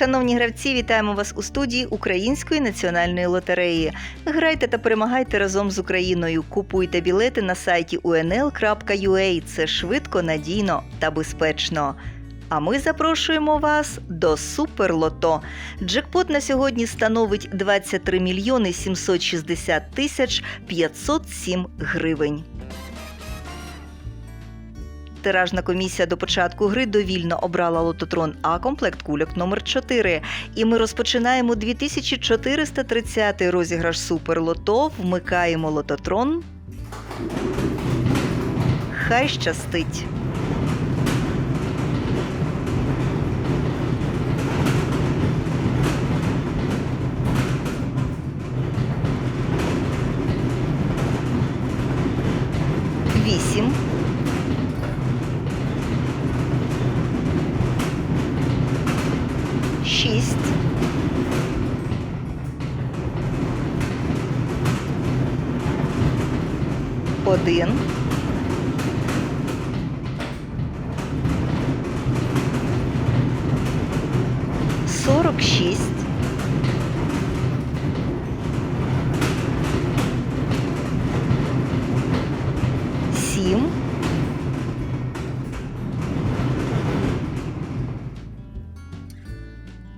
Шановні гравці, вітаємо вас у студії Української національної лотереї. Грайте та перемагайте разом з Україною. Купуйте білети на сайті unl.ua. Це швидко, надійно та безпечно. А ми запрошуємо вас до Суперлото. Джекпот на сьогодні становить 23 мільйони 760 тисяч 507 гривень. Тиражна комісія до початку гри довільно обрала лототрон А комплект кульок номер 4 І ми розпочинаємо 2430 розіграш Суперлото. Вмикаємо лототрон. Хай щастить. Вісім. Шість. Один. Сорок шість. Сім.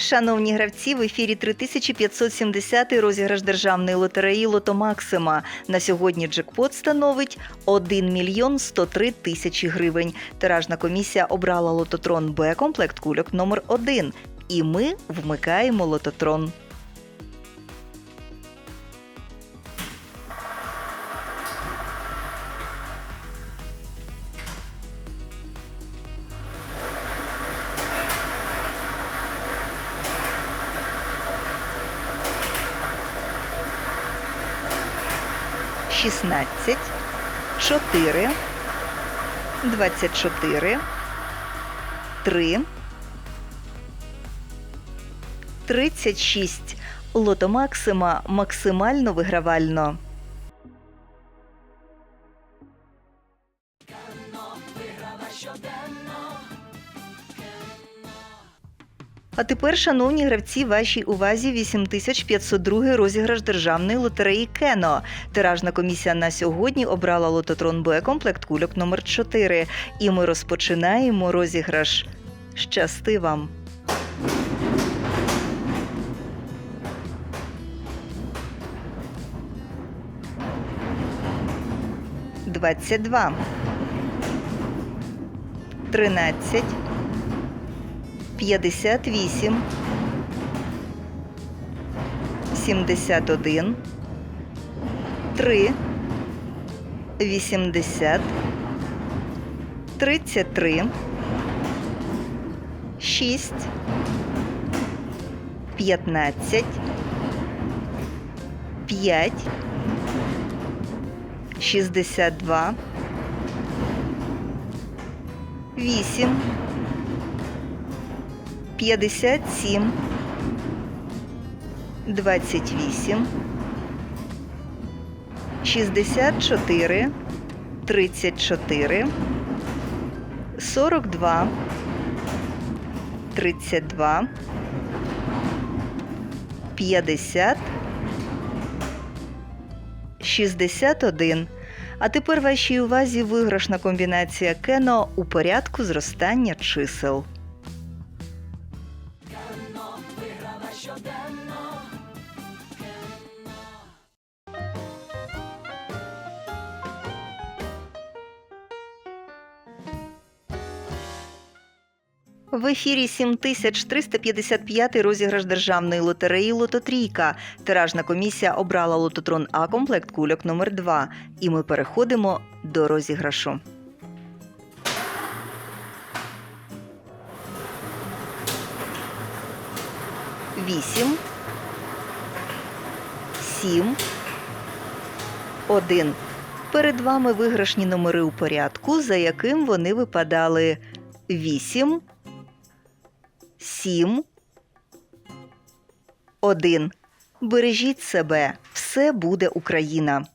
Шановні гравці, в ефірі 3570 розіграш державної лотереї Лото Максима. На сьогодні джекпот становить 1 мільйон 103 тисячі гривень. Тиражна комісія обрала лототрон Б комплект кульок номер 1 І ми вмикаємо лототрон. Шістнадцять, чотири, двадцять чотири, три, тридцять шість. Лото Максима максимально вигравально. А тепер, шановні гравці, вашій увазі 8502 розіграш державної лотереї Кено. Тиражна комісія на сьогодні обрала лототрон Б комплект кульок номер 4 І ми розпочинаємо розіграш. Щасти вам! Двадцять два. Тринадцять. 58, 71, 3, 80, 33, 6, 15, 5, 62, 8, 57, 28, 64, 34, 42, 32, 50, 61. А тепер вашій увазі виграшна комбінація Кено у порядку зростання чисел. В ефірі 7355 розіграш державної лотереї Лототрійка. Тиражна комісія обрала лототрон А комплект кульок номер 2 І ми переходимо до розіграшу. Вісім. Сім. Один. Перед вами виграшні номери у порядку, за яким вони випадали вісім, сім, один. Бережіть себе, все буде Україна.